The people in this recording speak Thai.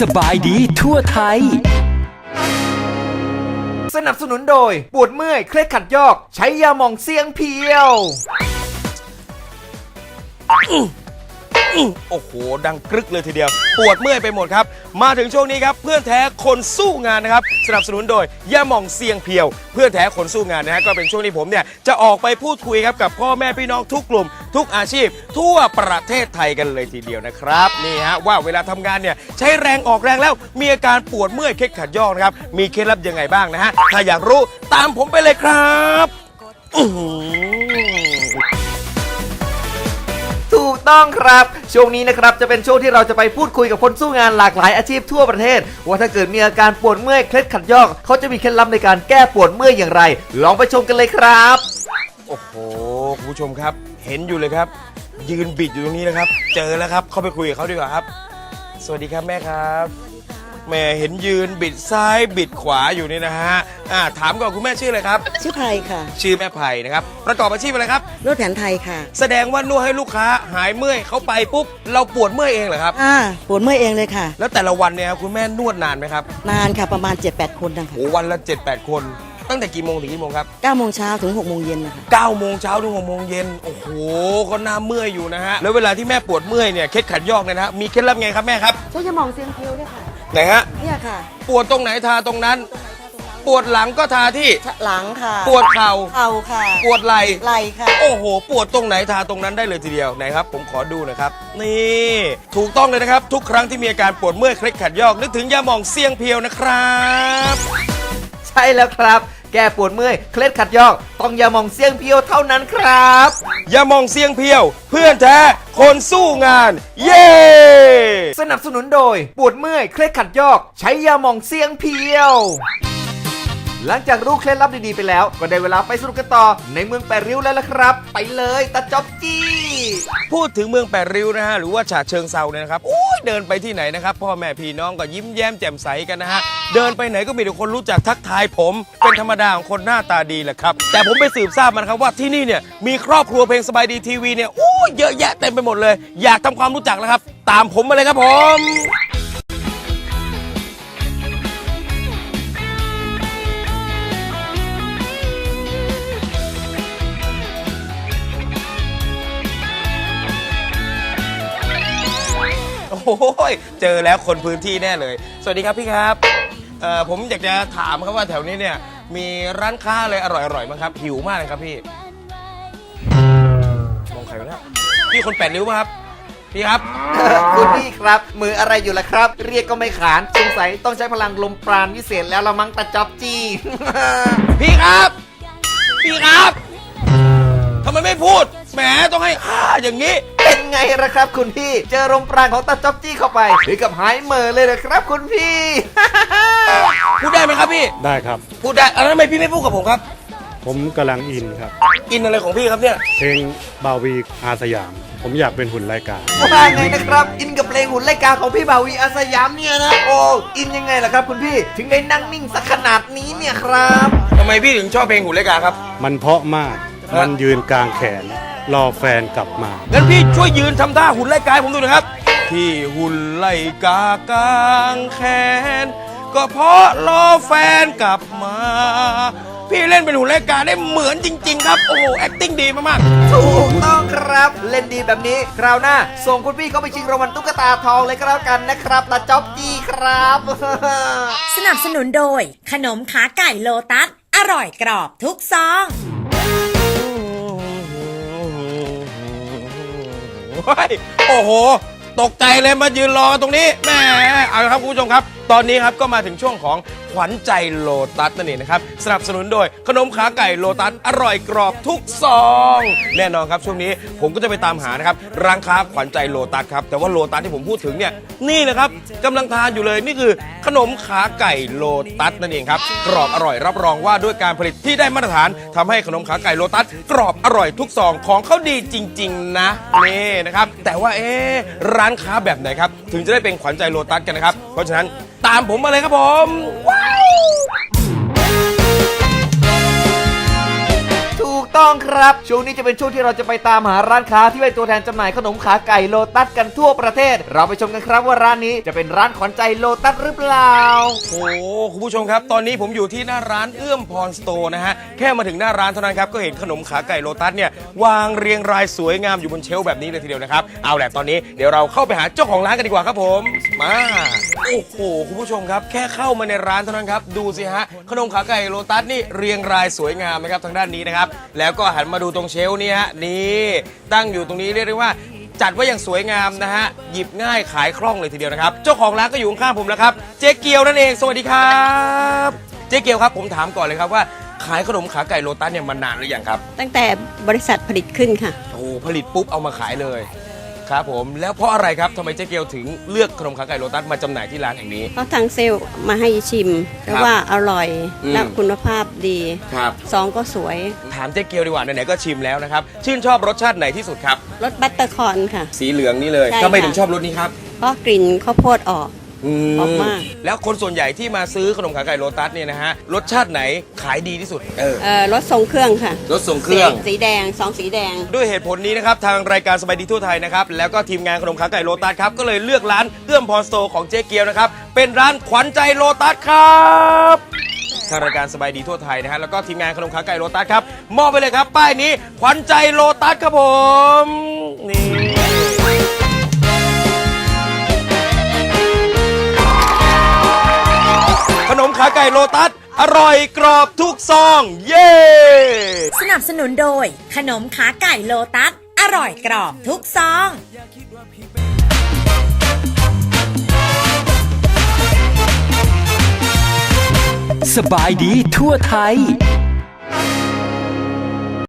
สบายดีทั่วไทย สนับสนุนโดย ปวดเมื่อย เคล็ดขัดยอก ใช้ยาหม่องเสียงเพียวโอ้โห ดังกรึกเลยทีเดียว ปวดเมื่อยไปหมดครับ มาถึงช่วงนี้ครับเพื่อนแท้คนสู้งานนะครับสนับสนุนโดยย่าหม่องเซียงเพียว เพื่อนแท้คนสู้งานนะฮะก็เป็นช่วงที่ผมเนี่ยจะออกไปพูดคุยครับกับพ่อแม่พี่น้องทุกกลุ่ม ทุกอาชีพ ทั่วประเทศไทยกันเลยทีเดียวนะครับนี่ฮะว่าเวลาทำงานเนี่ยใช้แรงออกแรงแล้วมีอาการปวดเมื่อยเคล็ดขัดยอกนะครับมีเคล็ดลับยังไงบ้างนะฮะถ้าอยากรู้ตามผมไปเลยครับ อื้อหือ ต้องครับ ช่วงนี้นะครับจะเป็นช่วงที่เราจะไปพูดคุยกับคนสู้งานหลากหลายอาชีพทั่วประเทศ ว่าถ้าเกิดมีอาการปวดเมื่อยเคล็ดขัดยอกเขาจะมีเคล็ดลับในการแก้ปวดเมื่อยอย่างไร ลองไปชมกันเลยครับ โอ้โหคุณผู้ชมครับ เห็นอยู่เลยครับ ยืนบิดอยู่ตรงนี้นะครับ เจอแล้วครับ เข้าไปคุยกับเขาดีกว่าครับ สวัสดีครับแม่ครับ แม่เห็นยืนบิดซ้ายบิดขวาอยู่นี่นะฮะอ่าถามก่อนคุณแม่ชื่ออะไรครับ ชื่อไพรค่ะชื่อแม่ไผ่นะครับ ประกอบอาชีพอะไรครับรถแผนไทยค่ะแสดงว่านวดให้ลูกค้าหายเมื่อยเขาไปปุ๊บ เราปวดเมื่อยเองเหรอครับ อ่าปวดเมื่อยเองเลยค่ะ แล้วแต่ละวันเนี่ยครับคุณแม่นวดนานไหมครับนานค่ะประมาณ 7-8 คนนะคะโอ้วันละ 7-8 คน ตั้งแต่กี่โมงถึงกี่โมงครับ9โมงเช้าถึง6โมงเย็นนะคะ9โมงเช้าถึง6โมงเย็นโอ้โหก็น่าเมื่อยอยู่นะฮะแล้วเวลาที่แม่ปวดเมื่อยเนี่ยเคล็ดขัดยอกเนี่ยนะฮะมีเคล็ดลับไงครับแม่ครับ ใช้ยาหมองเซียงเพียวเนี่ยค่ะ ไหนฮะ เนี่ยค่ะปวดตรงไหนทาตรงนั้น ปวดหลังก็ทาที่ หลังค่ะปวดเข่า เข่าค่ะปวดไหล่ ไหล่ค่ะ โอ้โห ปวดตรงไหนทาตรงนั้นได้เลยทีเดียวไหนครับ ผมขอดูหนะครับ นี่ ถูกต้องเลยนะครับ ทุกครั้งที่มีอาการปวดเมื่อยเคล็ดขัดยอก นึกถึงยาหมองเซียงเพียวนะครับ ใช่แล้วครับ แก้ปวดเมื่อย เคล็ดขัดยอก ต้องยาหม่องเสียงเพียวเท่านั้นครับยาหมองเซียงเพียว เพื่อนแท้ คนสู้งาน เย้ สนับสนุนโดย ปวดเมื่อย เคล็ดขัดยอก ใช้ยาหม่องเสียงเพียว หลังจากรู้เคล็ดลับดีๆไปแล้ว ก็ได้เวลาไปสนุกกันต่อในเมืองแปดริ้วแล้วล่ะครับ ไปเลยตาจ๊อบจี้ พูดถึงเมืองแปดริ้วนะฮะหรือว่าฉะเชิงเซาเนี่ยนะครับโอ้ยเดินไปที่ไหนนะครับพ่อแม่พี่น้องก็ยิ้มแย้มแจ่มใสกันนะฮะเดินไปไหนก็มีแต่คนรู้จักทักทายผม เป็นธรรมดาของคนหน้าตาดีแหละครับแต่ผมไปสืบทราบมานะครับว่าที่นี่เนี่ยมีครอบครัวเพลงสบายดีทีวีเนี่ยโอ้ยเยอะแยะเต็มไปหมดเลย อยากทำความรู้จักแล้วครับ ตามผมมาเลยครับผม โอ้ยเจอแล้วคนพื้นที่แน่เลย สวัสดีครับพี่ครับเอ่อผมอยากจะถามครับว่าแถวนี้เนี่ยมีร้านค้าอะไรอร่อยๆมั้งครับหิวมากเลยครับพี่มองใครวะเนี่ยพี่คนแปดริ้วป่ะครับพี่ครับ คุณพี่ครับ มืออะไรอยู่ล่ะครับ เรียกก็ไม่ขานสงสัยต้องใช้พลังลมปราณวิเศษแล้วละมั้งตาจ๊อบจี้ พี่ครับ พี่ครับทำไมไม่พูดแหมต้องให้ค่าอย่างนี้เป็น ไงล่ะครับ คุณพี่ เจอลมปราณของตาจ๊อบจี้เข้าไปถึงกับหายเหม่อเลยนะครับ คุณพี่ พูดได้ไหมครับพี่ ได้ครับ พูดได้แล้วทำไมพี่ไม่พูดกับผมครับ ผมกำลังอินครับ อินอะไรของพี่ครับเนี่ย เพลงบาวีอาสยาม ผมอยากเป็นหุ่นรายการว่าไงนะครับ อินกับเพลงหุ่นรายการของพี่บาวีอาสยามเนี่ยนะ โอ้ อินยังไงล่ะครับ คุณพี่ ถึงได้นั่งนิ่งสักขนาดนี้เนี่ยครับ ทำไมพี่ถึงชอบเพลงหูเล็กาครับ มันเพราะมากฮะมันยืนกลางแขน รอแฟนกลับมา งั้นพี่ช่วยยืนทำท่าหุ่นไล่กายผมดูหน่อยครับ ที่หุ่นไล่กากลางแขน ก็เพราะรอแฟนกลับมา พี่เล่นเป็นหุ่นไล่กาได้เหมือนจริง ๆ ครับ โอ้โห acting ดีมากๆ ถูกต้องครับ เล่นดีแบบนี้ คราวหน้า ส่งคุณพี่เข้าไปชิงรางวัลตุ๊กตาทองเลยก็แล้วกันนะครับตาจ๊อบจี้ครับ สนับสนุนโดย ขนมขาไก่โลตัส อร่อยกรอบทุกซอง โอ้โห ตกใจเลยมายืนรอตรงนี้แหม่เอาละครับคุณผู้ชมครับ ตอนนี้ครับก็มาถึงช่วงของขวัญใจโลตัสนั่นเองนะครับ สนับสนุนโดยขนมขาไก่โลตัสอร่อยกรอบทุกซอง แน่นอนครับช่วงนี้ผมก็จะไปตามหานะครับร้านค้าขวัญใจโลตัสครับ แต่ว่าโลตัสที่ผมพูดถึงเนี่ยนี่นะครับกำลังทานอยู่เลยนี่คือขนมขาไก่โลตัสนั่นเองครับกรอบอร่อยรับรองว่าด้วยการผลิตที่ได้มาตรฐานทำให้ขนมขาไก่โลตัสกรอบอร่อยทุกซองของเขาดีจริง ๆ นะนี่นะครับแต่ว่าเอ๊ร้านค้าแบบไหนครับถึงจะได้เป็นขวัญใจโลตัสกันนะครับเพราะฉะนั้นามผมมาเลยครับผม ต้องครับ ช่วงนี้จะเป็นช่วงที่เราจะไปตามหาร้านค้าที่เป็นตัวแทนจำหน่ายขนมขาไก่โลตัสกันทั่วประเทศ เราไปชมกันครับว่าร้านนี้จะเป็นร้านขวัญใจโลตัสหรือเปล่า โอ้คุณผู้ชมครับ ตอนนี้ผมอยู่ที่หน้าร้านเอื้อมพรสโตร์นะฮะ แค่มาถึงหน้าร้านเท่านั้นครับ ก็เห็นขนมขาไก่โลตัสเนี่ยวางเรียงรายสวยงามอยู่บนเชลฟ์แบบนี้เลยทีเดียวนะครับ เอาแหละตอนนี้เดี๋ยวเราเข้าไปหาเจ้าของร้านกันดีกว่าครับผม มา โอ้โหคุณผู้ชมครับ แค่เข้ามาในร้านเท่านั้นครับ ดูสิฮะขนมขาไก่โลตัสนี่เรียงรายสวยงามนะครับทางด้านนี้นะครับแล้วก็หันมาดูตรงเชลฟ์นี่ฮะนี่ตั้งอยู่ตรงนี้เรียกได้ว่า จัดไว้อย่างสวยงามนะฮะหยิบง่ายขายคล่องเลยทีเดียวนะครับ เจ้าของร้านก็อยู่ข้างๆผมแล้วครับ เจ๊เกียวนั่นเองสวัสดีครับ เจ๊เกียวครับผมถามก่อนเลยครับว่าขายขนมขาไก่โลตัสเนี่ยมานานหรือยังครับตั้งแต่บริษัทผลิตขึ้นค่ะ โอ้ผลิตปุ๊บเอามาขายเลย ครับผมแล้วเพราะอะไรครับทำไมเจ๊เกียวถึงเลือกขนมขาไก่โลตัสมาจำหน่ายที่ร้านแห่งนี้เพราะทางเซลล์มาให้ชิมแล้วว่าอร่อยอืม และคุณภาพดีครับซองก็สวยถามเจ๊เกียวดีกว่าไหนๆก็ชิมแล้วนะครับชื่นชอบรสชาติไหนที่สุดครับ รสบัตเตอร์คอนค่ะ สีเหลืองนี่เลยใช่ทำไมค่ะ ถึงชอบรสนี้ครับ เพราะกลิ่นข้าวโพดออก ออกมาก แล้วคนส่วนใหญ่ที่มาซื้อขนมขาไก่โลตัสเนี่ยนะฮะรสชาติไหนขายดีที่สุด เออ เอ่อรสทรงเครื่องค่ะรสทรงเครื่อง สีสีแดงซองสีแดง ด้วยเหตุผลนี้นะครับ ทางรายการสบายดีทั่วไทยนะครับ แล้วก็ทีมงานขนมขาไก่โลตัสครับ ก็เลยเลือกร้านเอื้อมพรสโตร์ของเจ๊เกียวนะครับ เป็นร้านขวัญใจโลตัสครับทางรายการสบายดีทั่วไทยนะฮะแล้วก็ทีมงานขนมขาไก่โลตัสครับมอบไปเลยครับ ป้ายนี้ขวัญใจโลตัสครับผมนี่ โลตัส อร่อยกรอบทุกซอง เย้ สนับสนุนโดย ขนมขาไก่โลตัส อร่อยกรอบทุกซอง สบายดีทั่วไทย